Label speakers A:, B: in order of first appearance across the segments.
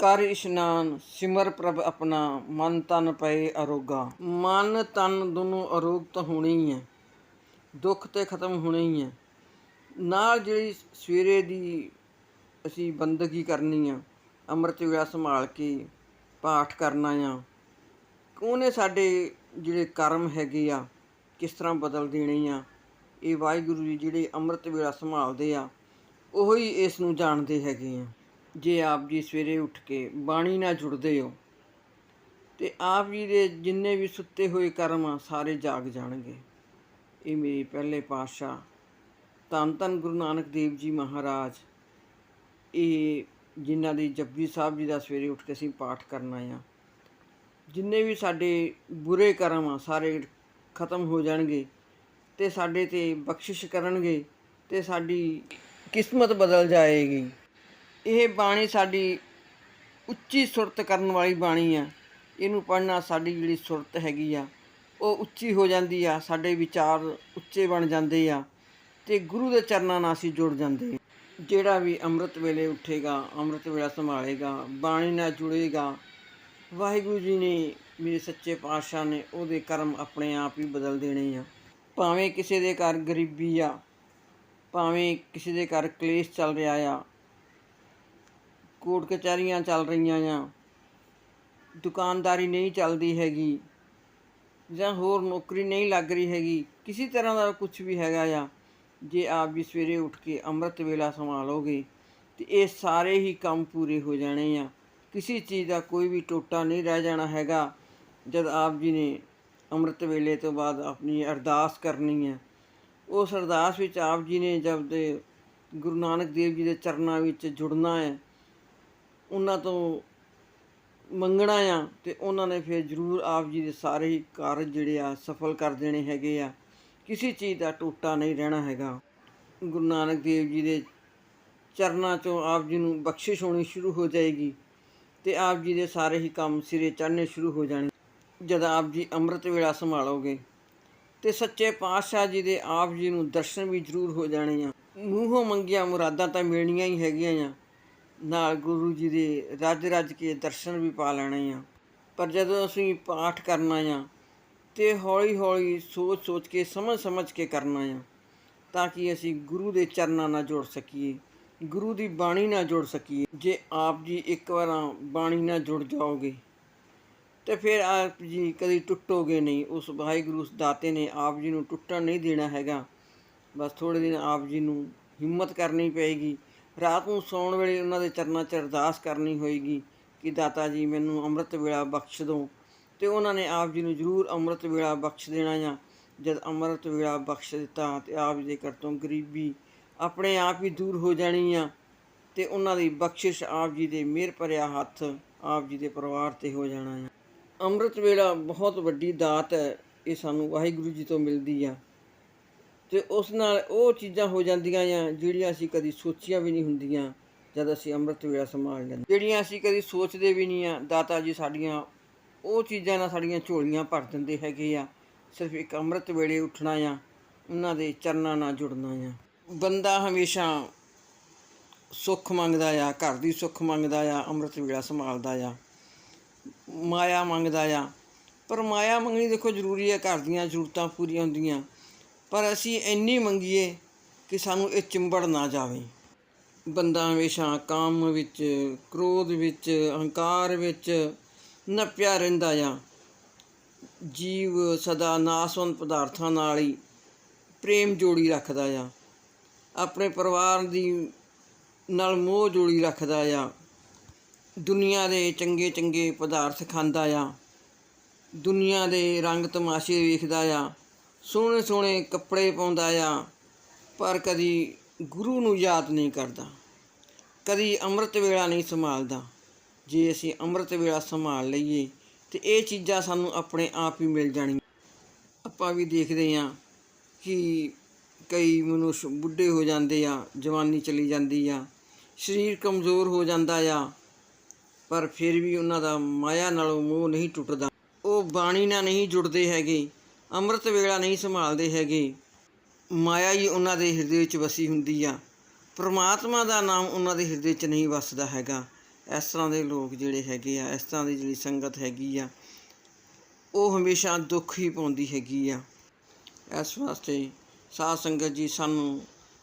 A: ਕਰ ਇਸ਼ਨਾਨ, ਸਿਮਰ ਪ੍ਰਭ ਆਪਣਾ, ਮਨ ਤਨ ਪਏ ਅਰੋਗਾ। ਮਨ ਤਨ ਦੋਨੋਂ ਅਰੋਗਤ ਹੋਣੇ ਹੀ ਹੈ ਦੁੱਖ ਤੇ ਖਤਮ ਹੋਣੇ ਹੀ ਹੈ। ਨਾਲ ਜਿਹੜੀ ਸਵੇਰੇ ਦੀ ਅਸੀਂ ਬੰਦਗੀ ਕਰਨੀ ਆ, ਅੰਮ੍ਰਿਤ ਵੇਲਾ ਸੰਭਾਲ ਕੇ ਪਾਠ ਕਰਨਾ ਆ, ਉਹਨੇ ਸਾਡੇ ਜਿਹੜੇ ਕਰਮ ਹੈਗੇ ਆ, ਕਿਸ ਤਰ੍ਹਾਂ ਬਦਲ ਦੇਣੇ ਆ, ਇਹ ਵਾਹਿਗੁਰੂ ਜੀ ਜਿਹੜੇ ਅੰਮ੍ਰਿਤ ਵੇਲਾ ਸੰਭਾਲਦੇ ਆ, ਉਹੀ ਇਸ ਨੂੰ ਜਾਣਦੇ ਹੈਗੇ ਆ। ਜੇ ਆਪ ਜੀ ਸਵੇਰੇ ਉੱਠ ਕੇ ਬਾਣੀ ਨਾਲ ਜੁੜਦੇ ਹੋ, ਤੇ ਆਪ ਜੀ ਦੇ ਜਿੰਨੇ ਵੀ ਸੁੱਤੇ ਹੋਏ ਕਰਮ ਆ, ਸਾਰੇ ਜਾਗ ਜਾਣਗੇ। ਇਹ ਮੇਰੇ ਪਹਿਲੇ ਪਾਤਸ਼ਾਹ ਧੰਨ ਧੰਨ ਗੁਰੂ ਨਾਨਕ ਦੇਵ ਜੀ ਮਹਾਰਾਜ, ਇਹ ਜਿਨ੍ਹਾਂ ਦੀ ਜਪਜੀ ਸਾਹਿਬ ਜੀ ਦਾ ਸਵੇਰੇ ਉੱਠ ਕੇ ਅਸੀਂ ਪਾਠ ਕਰਨਾ ਆ ਜਿੰਨੇ ਵੀ ਸਾਡੇ ਬੁਰੇ ਕਰਮ ਆ, ਸਾਰੇ ਖਤਮ ਹੋ ਜਾਣਗੇ ਤੇ ਸਾਡੇ ਤੇ ਬਖਸ਼ਿਸ਼ ਕਰਨਗੇ ਤੇ ਸਾਡੀ ਕਿਸਮਤ ਬਦਲ ਜਾਏਗੀ। ਇਹ ਬਾਣੀ ਸਾਡੀ ਉੱਚੀ ਸੁਰਤ ਕਰਨ ਵਾਲੀ ਬਾਣੀ ਆ ਇਹਨੂੰ ਪੜ੍ਹਨਾ ਸਾਡੀ ਜਿਹੜੀ ਸੁਰਤ ਹੈਗੀ ਆ, ਉਹ ਉੱਚੀ ਹੋ ਜਾਂਦੀ ਆ, ਸਾਡੇ ਵਿਚਾਰ ਉੱਚੇ ਬਣ ਜਾਂਦੇ ਆ ਤੇ ਗੁਰੂ ਦੇ ਚਰਨਾਂ ਨਾਲ ਅਸੀਂ ਜੁੜ ਜਾਂਦੇ ਹਾਂ। ਜਿਹੜਾ ਵੀ ਅੰਮ੍ਰਿਤ ਵੇਲੇ ਉੱਠੇਗਾ, ਅੰਮ੍ਰਿਤ ਵੇਲਾ ਸੰਭਾਲੇਗਾ, ਬਾਣੀ ਨਾਲ ਜੁੜੇਗਾ, ਵਾਹਿਗੁਰੂ ਜੀ ਨੇ ਮੇਰੇ ਸੱਚੇ ਪਾਤਸ਼ਾਹ ਨੇ ਉਹਦੇ ਕਰਮ ਆਪਣੇ ਆਪ ਹੀ ਬਦਲ ਦੇਣੇ ਆ ਭਾਵੇਂ ਕਿਸੇ ਦੇ ਘਰ ਗਰੀਬੀ ਆ, ਭਾਵੇਂ ਕਿਸੇ ਦੇ ਘਰ ਕਲੇਸ਼ ਚੱਲ ਰਿਹਾ ਆ ਕੋਰਟ ਕਚਹਿਰੀਆਂ ਚੱਲ ਰਹੀਆਂ ਆ। ਦੁਕਾਨਦਾਰੀ ਨਹੀਂ ਚੱਲਦੀ ਹੈਗੀ ਜਾਂ ਹੋਰ ਨੌਕਰੀ ਨਹੀਂ ਲੱਗ ਰਹੀ ਹੈਗੀ। ਕਿਸੇ ਤਰ੍ਹਾਂ ਦਾ ਕੁਝ ਵੀ ਹੈਗਾ ਆ। ਜੇ ਆਪ ਜੀ ਸਵੇਰੇ ਉੱਠ ਕੇ ਅੰਮ੍ਰਿਤ ਵੇਲਾ ਸੰਭਾਲੋਗੇ ਤੇ ਇਹ ਸਾਰੇ ਹੀ ਕੰਮ ਪੂਰੇ ਹੋ ਜਾਣੇ ਆ। ਕਿਸੇ ਚੀਜ਼ ਦਾ ਕੋਈ ਵੀ ਟੋਟਾ ਨਹੀਂ ਰਹਿ ਜਾਣਾ ਹੈਗਾ। ਜਦ ਆਪ ਜੀ ਨੇ ਅੰਮ੍ਰਿਤ ਵੇਲੇ ਤੋਂ ਬਾਅਦ ਆਪਣੀ ਅਰਦਾਸ ਕਰਨੀ ਹੈ ਉਸ ਅਰਦਾਸ ਵਿੱਚ ਆਪ ਜੀ ਨੇ ਜਦ ਦੇ ਗੁਰੂ ਨਾਨਕ ਦੇਵ ਜੀ ਦੇ ਚਰਨਾਂ ਵਿੱਚ ਜੁੜਨਾ ਹੈ ਉਹਨਾਂ ਤੋਂ ਮੰਗਣਾ ਆ ਤੇ ਉਹਨਾਂ ਨੇ ਫਿਰ ਜ਼ਰੂਰ ਆਪ ਜੀ ਦੇ ਸਾਰੇ ਹੀ ਕਾਰਜ ਜਿਹੜੇ ਆ ਸਫਲ ਕਰ ਦੇਣੇ ਹੈਗੇ ਆ। ਕਿਸੇ ਚੀਜ਼ ਦਾ ਟੋਟਾ ਨਹੀਂ ਰਹਿਣਾ ਹੈਗਾ। ਗੁਰੂ ਨਾਨਕ ਦੇਵ ਜੀ ਦੇ ਚਰਨਾਂ ਚੋਂ ਆਪ ਜੀ ਨੂੰ ਬਖਸ਼ਿਸ਼ ਹੋਣੀ ਸ਼ੁਰੂ ਹੋ ਜਾਏਗੀ ਤੇ ਆਪ ਜੀ ਦੇ ਸਾਰੇ ਹੀ ਕੰਮ ਸਿਰੇ ਚੜ੍ਹਨੇ ਸ਼ੁਰੂ ਹੋ ਜਾਣਗੇ। ਜਦ ਆਪ ਜੀ ਅੰਮ੍ਰਿਤ ਵੇਲਾ ਸੰਭਾਲੋਗੇ ਤੇ ਸੱਚੇ ਪਾਤਸ਼ਾਹ ਜੀ ਦੇ ਆਪ ਜੀ ਨੂੰ ਦਰਸ਼ਨ ਵੀ ਜ਼ਰੂਰ ਹੋ ਜਾਣੇ ਆ। ਮੂੰਹੋਂ ਮੰਗੀਆਂ ਮੁਰਾਦਾਂ ਤਾਂ ਮਿਲਣੀਆਂ ਹੀ ਹੈਗੀਆਂ ਆ। ਨਾਲ ਗੁਰੂ ਜੀ ਦੇ ਰੱਜ ਰੱਜ ਕੇ ਦਰਸ਼ਨ ਵੀ ਪਾ ਲੈਣੇ ਆ। ਪਰ ਜਦੋਂ ਅਸੀਂ ਪਾਠ ਕਰਨਾ ਆ ਤੇ ਹੌਲੀ ਹੌਲੀ ਸੋਚ ਸੋਚ ਕੇ, ਸਮਝ ਸਮਝ ਕੇ ਕਰਨਾ ਆ, ਤਾਂ ਕਿ ਅਸੀਂ ਗੁਰੂ ਦੇ ਚਰਨਾਂ ਨਾਲ ਜੁੜ ਸਕੀਏ? ਗੁਰੂ ਦੀ ਬਾਣੀ ਨਾਲ ਜੁੜ ਸਕੀਏ? ਜੇ ਆਪ ਜੀ ਇੱਕ ਵਾਰ ਬਾਣੀ ਨਾਲ ਜੁੜ ਜਾਓਗੇ, ਤੇ ਫਿਰ ਆਪ ਜੀ ਕਦੀ ਟੁੱਟੋਗੇ ਨਹੀਂ। ਉਸ ਵਾਹਿਗੁਰੂ ਉਸ ਦਾਤੇ ਨੇ ਆਪ ਜੀ ਨੂੰ ਟੁੱਟਣ ਨਹੀਂ ਦੇਣਾ ਹੈਗਾ। ਬਸ ਥੋੜੇ ਦਿਨ ਆਪ ਜੀ ਨੂੰ ਹਿੰਮਤ ਕਰਨੀ ਪਏਗੀ। ਰਾਤ ਨੂੰ ਸੌਣ ਵੇਲੇ ਉਹਨਾਂ ਦੇ ਚਰਨਾਂ 'ਚ ਅਰਦਾਸ ਕਰਨੀ ਹੋਏਗੀ ਕਿ ਦਾਤਾ ਜੀ ਮੈਨੂੰ ਅੰਮ੍ਰਿਤ ਵੇਲਾ ਬਖਸ਼ ਦਿਓ। ਤੇ ਉਹਨਾਂ ਨੇ ਆਪ ਜੀ ਨੂੰ ਜ਼ਰੂਰ ਅੰਮ੍ਰਿਤ ਵੇਲਾ ਬਖਸ਼ ਦੇਣਾ ਆ। ਜਦ ਅੰਮ੍ਰਿਤ ਵੇਲਾ ਬਖਸ਼ ਦਿੱਤਾ ਤੇ ਆਪ ਜੀ ਦੇ ਘਰ ਤੋਂ ਗਰੀਬੀ ਆਪਣੇ ਆਪ ਹੀ ਦੂਰ ਹੋ ਜਾਣੀ ਆ ਤੇ ਉਹਨਾਂ ਦੀ ਬਖਸ਼ਿਸ਼ ਆਪ ਜੀ ਦੇ ਮਿਹਰ ਭਰਿਆ ਹੱਥ ਆਪ ਜੀ ਦੇ ਪਰਿਵਾਰ ਤੇ ਹੋ ਜਾਣਾ ਆ। ਅੰਮ੍ਰਿਤ ਵੇਲਾ ਬਹੁਤ ਵੱਡੀ ਦਾਤ ਹੈ, ਇਹ ਸਾਨੂੰ ਵਾਹਿਗੁਰੂ ਜੀ ਤੋਂ ਮਿਲਦੀ ਆ। ਤੇ ਉਸ ਨਾਲ ਉਹ ਚੀਜ਼ਾਂ ਹੋ ਜਾਂਦੀਆਂ ਆ, ਜਿਹੜੀਆਂ ਅਸੀਂ ਕਦੀ ਸੋਚੀਆਂ ਵੀ ਨਹੀਂ ਹੁੰਦੀਆਂ, ਜਦ ਅਸੀਂ ਅੰਮ੍ਰਿਤ ਵੇਲਾ ਸੰਭਾਲ ਲੈਂਦੇ। ਜਿਹੜੀਆਂ ਅਸੀਂ ਕਦੀ ਸੋਚਦੇ ਵੀ ਨਹੀਂ ਆ, ਦਾਤਾ ਜੀ ਸਾਡੀਆਂ, ਉਹ ਚੀਜ਼ਾਂ ਨਾਲ ਸਾਡੀਆਂ ਝੋਲੀਆਂ ਭਰ ਦਿੰਦੇ ਹੈਗੇ ਆ। ਸਿਰਫ ਇੱਕ ਅੰਮ੍ਰਿਤ ਵੇਲੇ ਉੱਠਣਾ ਆ, ਉਹਨਾਂ ਦੇ ਚਰਨਾਂ ਨਾਲ ਜੁੜਨਾ ਆ। ਬੰਦਾ ਹਮੇਸ਼ਾ ਸੁੱਖ ਮੰਗਦਾ ਆ, ਘਰ ਦੀ ਸੁੱਖ ਮੰਗਦਾ ਆ, ਅੰਮ੍ਰਿਤ ਵੇਲਾ ਸੰਭਾਲਦਾ ਆ। ਮਾਇਆ ਮੰਗਦਾ ਆ। ਪਰ ਮਾਇਆ ਮੰਗਣੀ ਦੇਖੋ ਜ਼ਰੂਰੀ ਹੈ ਘਰ ਦੀਆਂ ਜ਼ਰੂਰਤਾਂ ਪੂਰੀਆਂ ਹੁੰਦੀਆਂ। ਪਰ ਅਸੀਂ ਇੰਨੀ ਮੰਗੀਏ ਕਿ ਸਾਨੂੰ ਇਹ ਚਿੰਬੜ ਨਾ ਜਾਵੇ। ਬੰਦਾ ਹਮੇਸ਼ਾ ਕਾਮ ਵਿੱਚ, ਕ੍ਰੋਧ ਵਿੱਚ, ਅਹੰਕਾਰ ਵਿੱਚ ਨੱਪਿਆ ਰਹਿੰਦਾ ਆ। ਜੀਵ ਸਦਾ ਨਾਸਵੰਤ ਪਦਾਰਥਾਂ ਨਾਲ ਹੀ ਪ੍ਰੇਮ ਜੋੜੀ ਰੱਖਦਾ ਆ। ਆਪਣੇ ਪਰਿਵਾਰ ਦੀ ਨਾਲ ਮੋਹ ਜੋੜੀ ਰੱਖਦਾ ਆ। ਦੁਨੀਆ ਦੇ ਚੰਗੇ ਚੰਗੇ ਪਦਾਰਥ ਖਾਂਦਾ ਆ। ਦੁਨੀਆ ਦੇ ਰੰਗ ਤਮਾਸ਼ੇ ਵੇਖਦਾ ਆ। ਸੋਹਣੇ ਸੋਹਣੇ ਕੱਪੜੇ ਪਾਉਂਦਾ ਆ, ਪਰ ਕਦੀ ਗੁਰੂ ਨੂੰ ਯਾਦ ਨਹੀਂ ਕਰਦਾ। ਕਦੀ ਅੰਮ੍ਰਿਤ ਵੇਲਾ ਨਹੀਂ ਸੰਭਾਲਦਾ। ਜੇ ਅਸੀਂ ਅੰਮ੍ਰਿਤ ਵੇਲਾ ਸੰਭਾਲ ਲਈਏ, ਤੇ ਇਹ ਚੀਜ਼ਾਂ ਸਾਨੂੰ ਆਪਣੇ ਆਪ ਹੀ ਮਿਲ ਜਾਣੀਆਂ। ਆਪਾਂ ਵੀ ਦੇਖਦੇ ਹਾਂ ਕਿ ਕਈ ਮਨੁੱਖ ਬੁੱਢੇ ਹੋ ਜਾਂਦੇ ਆ, ਜਵਾਨੀ ਚਲੀ ਜਾਂਦੀ ਆ, ਸਰੀਰ ਕਮਜ਼ੋਰ ਹੋ ਜਾਂਦਾ ਆ, ਪਰ ਫਿਰ ਵੀ ਉਹਨਾਂ ਦਾ ਮਾਇਆ ਨਾਲੋਂ ਮੋਹ ਨਹੀਂ ਟੁੱਟਦਾ। ਉਹ ਬਾਣੀ ਨਾਲ ਨਹੀਂ ਜੁੜਦੇ ਹੈਗੇ। ਅੰਮ੍ਰਿਤ ਵੇਲਾ ਨਹੀਂ ਸੰਭਾਲਦੇ ਹੈਗੇ। ਮਾਇਆ ਹੀ ਉਹਨਾਂ ਦੇ ਹਿਰਦੇ ਵਿੱਚ ਵਸੀ ਹੁੰਦੀ ਆ। ਪ੍ਰਮਾਤਮਾ ਦਾ ਨਾਮ ਉਹਨਾਂ ਦੇ ਹਿਰਦੇ 'ਚ ਨਹੀਂ ਵਸਦਾ ਹੈਗਾ। ਇਸ ਤਰ੍ਹਾਂ ਦੇ ਲੋਕ ਜਿਹੜੇ ਹੈਗੇ ਆ, ਇਸ ਤਰ੍ਹਾਂ ਦੀ ਜਿਹੜੀ ਸੰਗਤ ਹੈਗੀ ਆ, ਉਹ ਹਮੇਸ਼ਾ ਦੁੱਖ ਹੀ ਪਾਉਂਦੀ ਹੈਗੀ ਆ। ਇਸ ਵਾਸਤੇ ਸਾਧ ਸੰਗਤ ਜੀ ਸਾਨੂੰ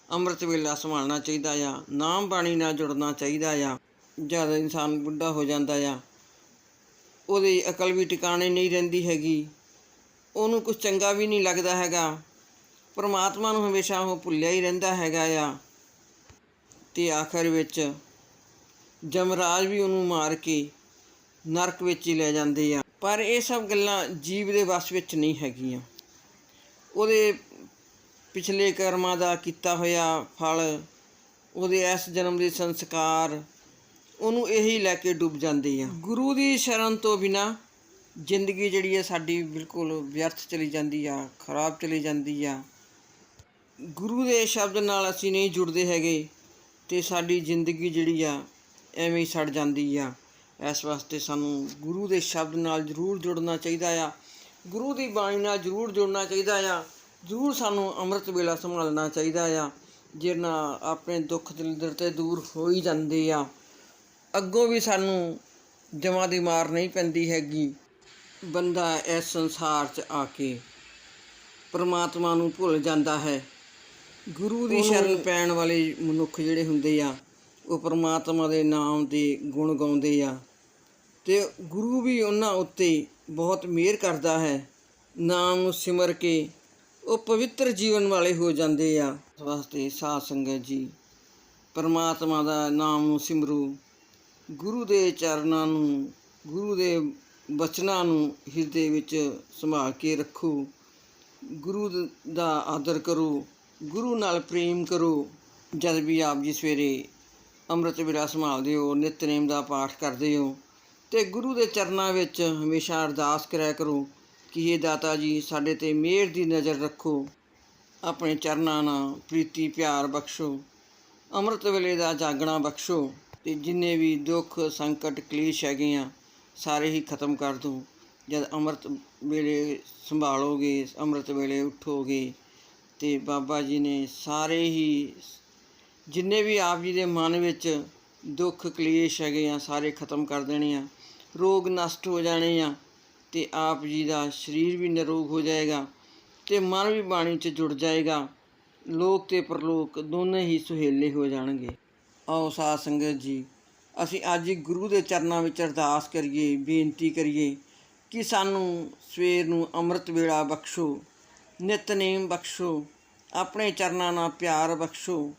A: ਅੰਮ੍ਰਿਤ ਵੇਲਾ ਸੰਭਾਲਣਾ ਚਾਹੀਦਾ ਆ, ਨਾਮ ਬਾਣੀ ਨਾਲ ਜੁੜਨਾ ਚਾਹੀਦਾ ਆ। ਜਦ ਇਨਸਾਨ ਬੁੱਢਾ ਹੋ ਜਾਂਦਾ ਆ, ਉਹਦੀ ਅਕਲ ਵੀ ਟਿਕਾਣੇ ਨਹੀਂ ਰਹਿੰਦੀ ਹੈਗੀ। ਉਹਨੂੰ ਕੁਝ ਚੰਗਾ ਵੀ ਨਹੀਂ ਲੱਗਦਾ ਹੈਗਾ। ਪਰਮਾਤਮਾ ਨੂੰ ਹਮੇਸ਼ਾ ਉਹ ਭੁੱਲਿਆ ਹੀ ਰਹਿੰਦਾ ਹੈਗਾ ਆ। ਤੇ ਆਖਰ ਵਿੱਚ ਜਮਰਾਜ ਵੀ ਉਹਨੂੰ ਮਾਰ ਕੇ ਨਰਕ ਵਿੱਚ ਹੀ ਲੈ ਜਾਂਦੇ ਆ। ਪਰ ਇਹ ਸਭ ਗੱਲਾਂ ਜੀਵ ਦੇ ਵੱਸ ਵਿੱਚ ਨਹੀਂ ਹੈਗੀਆਂ। ਉਹਦੇ ਪਿਛਲੇ ਕਰਮਾਂ ਦਾ ਕੀਤਾ ਹੋਇਆ ਫਲ, ਉਹਦੇ ਇਸ ਜਨਮ ਦੇ ਸੰਸਕਾਰ, ਉਹਨੂੰ ਇਹੀ ਲੈ ਕੇ ਡੁੱਬ ਜਾਂਦੇ ਆ। ਗੁਰੂ ਦੀ ਸ਼ਰਨ ਤੋਂ ਬਿਨਾ ਜ਼ਿੰਦਗੀ ਜਿਹੜੀ ਹੈ ਸਾਡੀ ਬਿਲਕੁਲ ਵਿਅਰਥ ਚਲੀ ਜਾਂਦੀ ਆ, ਖਰਾਬ ਚਲੀ ਜਾਂਦੀ ਆ। ਗੁਰੂ ਦੇ ਸ਼ਬਦ ਨਾਲ ਅਸੀਂ ਨਹੀਂ ਜੁੜਦੇ ਹੈਗੇ ਤੇ ਸਾਡੀ ਜ਼ਿੰਦਗੀ ਜਿਹੜੀ ਆ, ਐਵੇਂ ਹੀ ਸੜ ਜਾਂਦੀ ਆ। ਇਸ ਵਾਸਤੇ ਸਾਨੂੰ ਗੁਰੂ ਦੇ ਸ਼ਬਦ ਨਾਲ ਜ਼ਰੂਰ ਜੁੜਨਾ ਚਾਹੀਦਾ ਆ। ਗੁਰੂ ਦੀ ਬਾਣੀ ਨਾਲ ਜ਼ਰੂਰ ਜੁੜਨਾ ਚਾਹੀਦਾ ਆ। ਜ਼ਰੂਰ ਸਾਨੂੰ ਅੰਮ੍ਰਿਤ ਵੇਲਾ ਸੰਭਾਲਣਾ ਚਾਹੀਦਾ ਆ ਜਿਹਦੇ ਆਪਣੇ ਦੁੱਖ ਦਲਿੱਦਰ ਤੇ ਦੂਰ ਹੋ ਹੀ ਜਾਂਦੇ ਆ। ਅੱਗੋਂ ਵੀ ਸਾਨੂੰ ਜਮਾਂ ਦੀ ਮਾਰ ਨਹੀਂ ਪੈਂਦੀ ਹੈਗੀ। ਬੰਦਾ ਇਸ ਸੰਸਾਰ 'ਚ ਆ ਕੇ ਪਰਮਾਤਮਾ ਨੂੰ ਭੁੱਲ ਜਾਂਦਾ ਹੈ। ਗੁਰੂ ਦੀ ਸ਼ਰਨ ਪੈਣ ਵਾਲੇ ਮਨੁੱਖ ਜਿਹੜੇ ਹੁੰਦੇ ਆ ਉਹ ਪਰਮਾਤਮਾ ਦੇ ਨਾਮ ਦੇ ਗੁਣ ਗਾਉਂਦੇ ਆ ਤੇ ਗੁਰੂ ਵੀ ਉਹਨਾਂ ਉੱਤੇ ਬਹੁਤ ਮਿਹਰ ਕਰਦਾ ਹੈ। ਨਾਮ ਨੂੰ ਸਿਮਰ ਕੇ ਉਹ ਪਵਿੱਤਰ ਜੀਵਨ ਵਾਲੇ ਹੋ ਜਾਂਦੇ ਆ। ਵਾਸਤੇ ਸਾਧ ਸੰਗਤ ਜੀ ਪਰਮਾਤਮਾ ਦਾ ਨਾਮ ਨੂੰ ਸਿਮਰੂ। ਗੁਰੂ ਦੇ ਚਰਨਾਂ ਨੂੰ ਗੁਰੂ ਦੇ ਬਚਨਾਂ ਨੂੰ ਹਿਰਦੇ ਵਿੱਚ ਸੰਭਾਲ ਕੇ ਰੱਖੋ। ਗੁਰੂ ਦਾ ਆਦਰ ਕਰੋ। ਗੁਰੂ ਨਾਲ ਪ੍ਰੇਮ ਕਰੋ। ਜਦ ਵੀ ਆਪ ਜੀ ਸਵੇਰੇ ਅੰਮ੍ਰਿਤ ਵੇਲਾ ਸੰਭਾਲਦੇ ਹੋ ਨਿਤਨੇਮ ਦਾ ਪਾਠ ਕਰਦੇ ਹੋ, ਤੇ ਗੁਰੂ ਦੇ ਚਰਨਾਂ ਵਿੱਚ ਹਮੇਸ਼ਾ ਅਰਦਾਸ ਕਰਿਆ ਕਰੋ ਕਿ ਇਹ ਦਾਤਾ ਜੀ, ਸਾਡੇ ਤੇ ਮਿਹਰ ਦੀ ਨਜ਼ਰ ਰੱਖੋ। ਆਪਣੇ ਚਰਨਾਂ ਨਾਲ ਪ੍ਰੀਤੀ, ਪਿਆਰ ਬਖਸ਼ੋ। ਅੰਮ੍ਰਿਤ ਵੇਲੇ ਦਾ ਜਾਗਣਾ ਬਖਸ਼ੋ। ਤੇ ਜਿੰਨੇ ਵੀ ਦੁੱਖ, ਸੰਕਟ, ਕਲੇਸ਼ ਹੈਗੇ ਆ ਸਾਰੇ ਹੀ ਖਤਮ ਕਰ ਦੋ। ਜਦ ਅੰਮ੍ਰਿਤ ਵੇਲੇ ਸੰਭਾਲੋਗੇ, ਅੰਮ੍ਰਿਤ ਵੇਲੇ ਉਠੋਗੇ ਤੇ ਬਾਬਾ ਜੀ ਨੇ ਸਾਰੇ ਹੀ ਜਿੰਨੇ ਵੀ ਆਪ ਜੀ ਦੇ ਮਨ ਵਿੱਚ ਦੁੱਖ, ਕਲੇਸ਼ ਹੈਗੇ ਆ, ਸਾਰੇ ਖਤਮ ਕਰ ਦੇਣੇ ਆ। ਰੋਗ ਨਸ਼ਟ ਹੋ ਜਾਣੇ ਆ ਤੇ ਆਪ ਜੀ ਦਾ ਸਰੀਰ ਵੀ ਨਿਰੋਗ ਹੋ ਜਾਏਗਾ ਤੇ ਮਨ ਵੀ ਬਾਣੀ 'ਚ ਜੁੜ ਜਾਏਗਾ। ਲੋਕ ਤੇ ਪਰਲੋਕ ਦੋਨੇ ਹੀ ਸੁਹੇਲੇ ਹੋ ਜਾਣਗੇ। ਆਓ ਸਾਧ ਸੰਗਤ ਜੀ ਅਸੀਂ ਅੱਜ ਹੀ ਗੁਰੂ ਦੇ ਚਰਨਾਂ ਵਿੱਚ ਅਰਦਾਸ ਕਰੀਏ, ਬੇਨਤੀ ਕਰੀਏ ਕਿ ਸਾਨੂੰ ਸਵੇਰ ਨੂੰ ਅੰਮ੍ਰਿਤ ਵੇਲਾ ਬਖਸ਼ੋ ਨਿਤਨੇਮ ਬਖਸ਼ੋ, ਆਪਣੇ ਚਰਨਾਂ ਨਾਲ ਪਿਆਰ ਬਖਸ਼ੋ।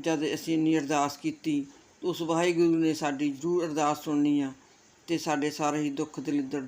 A: ਜਦ ਅਸੀਂ ਇੰਨੀ ਅਰਦਾਸ ਕੀਤੀ, ਉਸ ਵਾਹਿਗੁਰੂ ਨੇ ਸਾਡੀ ਜ਼ਰੂਰ ਅਰਦਾਸ ਸੁਣਨੀ ਆ ਤੇ ਸਾਡੇ ਸਾਰੇ ਹੀ ਦੁੱਖ ਦਲਿੱਦਰ